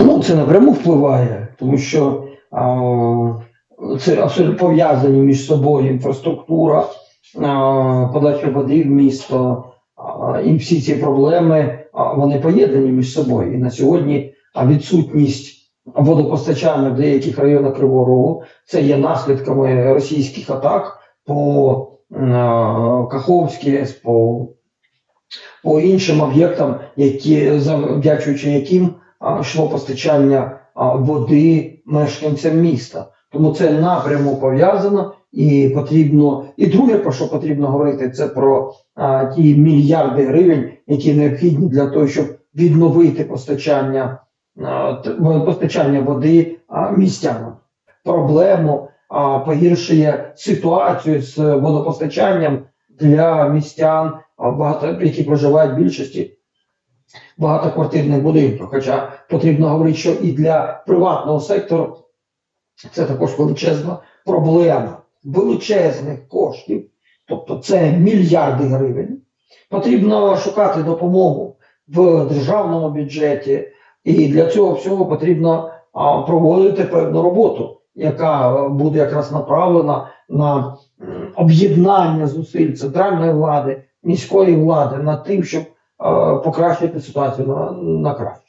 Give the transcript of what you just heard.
Ну, це напряму впливає, тому що а, це абсолютно пов'язані між собою інфраструктура, а, подача води в місто, а, і всі ці проблеми а, вони поєднані між собою. І на сьогодні відсутність водопостачання в деяких районах Кривого Рогу це є наслідками російських атак по е, Каховській по, по іншим об'єктам, які завдячуючи яким а, йшло постачання води мешканцям міста. Тому це напряму пов'язано і потрібно. І друге, про що потрібно говорити, це про а, ті мільярди гривень, які необхідні для того, щоб відновити постачання, а, постачання води а, містянам. Проблему а, погіршує ситуацію з водопостачанням для містян, а, багато які проживають в більшості багатоквартирних будинків. Хоча потрібно говорити, що і для приватного сектору це також величезна проблема величезних коштів, тобто це мільярди гривень. Потрібно шукати допомогу в державному бюджеті, і для цього всього потрібно проводити певну роботу, яка е, буде якраз направлена на об'єднання зусиль центральної влади, міської влади над тим, щоб покращити ситуацію на, на краще.